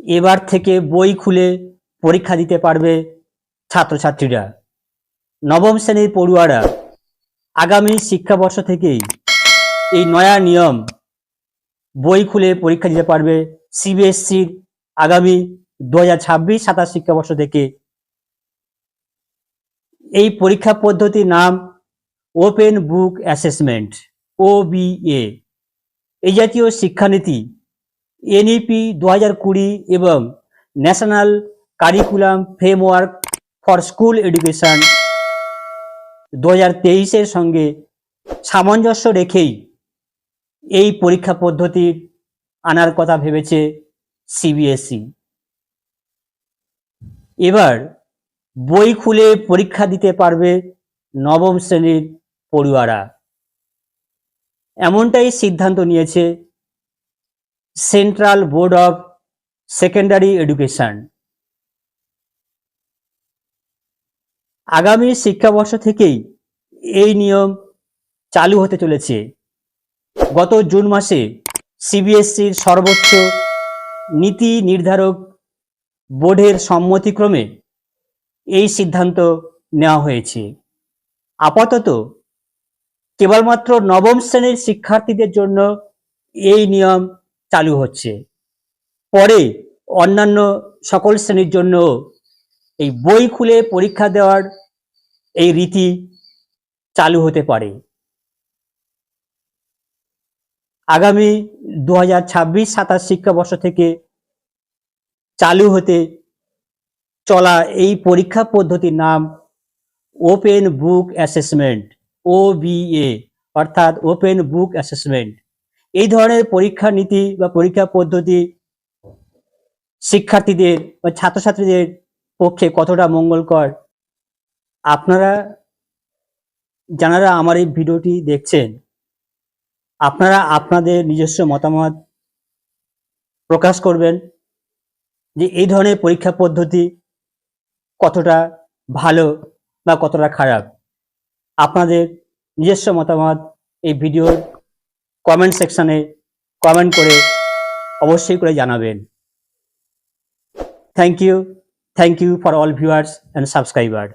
এবার থেকে বই খুলে পরীক্ষা দিতে পারবে ছাত্রছাত্রীরা। নবম শ্রেণির পড়ুয়ারা, আগামী শিক্ষাবর্ষ থেকেই এই নয়া নিয়ম বই খুলে পরীক্ষা দিতে পারবে সিবিএসসির আগামী দু হাজার ছাব্বিশ সাতাশ শিক্ষাবর্ষ থেকে। এই পরীক্ষা পদ্ধতির নাম ওপেন বুক অ্যাসেসমেন্ট ওবিএ এই জাতীয় শিক্ষানীতি এনইপি দু হাজার কুড়ি এবং national curriculum framework for school education দু হাজার তেইশের সঙ্গে সামঞ্জস্য রেখেই এই পরীক্ষা পদ্ধতির আনার কথা ভেবেছে সিবিএসই এবার বই খুলে পরীক্ষা দিতে পারবে নবম শ্রেণির পড়ুয়ারা। এমনটাই সিদ্ধান্ত নিয়েছে central board of secondary education আগামী শিক্ষাবর্ষ থেকেই এই নিয়ম চালু হতে চলেছে। গত জুন মাসে সিবিএসসির সর্বোচ্চ নীতি নির্ধারক বোর্ডের সম্মতিক্রমে এই সিদ্ধান্ত নেওয়া হয়েছে। আপাতত কেবলমাত্র নবম শ্রেণির শিক্ষার্থীদের জন্য এই নিয়ম চালু হচ্ছে। পরে অন্যান্য সকল শ্রেণির জন্য এই বই খুলে পরীক্ষা দেওয়ার এই রীতি চালু হতে পারে। আগামী দু হাজার ছাব্বিশ সাতাশ শিক্ষাবর্ষ থেকে চালু হতে চলা এই পরীক্ষা পদ্ধতির নাম ওপেন বুক অ্যাসেসমেন্ট ওবিএ অর্থাৎ ওপেন বুক অ্যাসেসমেন্ট এই ধরনের পরীক্ষা নীতি বা পরীক্ষা পদ্ধতি শিক্ষার্থীদের বা ছাত্রছাত্রীদের পক্ষে কতটা মঙ্গলকর? আপনারা, যারা আমার এই ভিডিওটি দেখছেন, আপনারা আপনাদের নিজস্ব মতামত প্রকাশ করবেন যে এই ধরনের পরীক্ষা পদ্ধতি কতটা ভালো বা কতটা খারাপ। আপনাদের নিজস্ব মতামত এই ভিডিওর কমেন্ট সেকশানে কমেন্ট করে অবশ্যই করে জানাবেন। Thank you thank you for all viewers and subscriber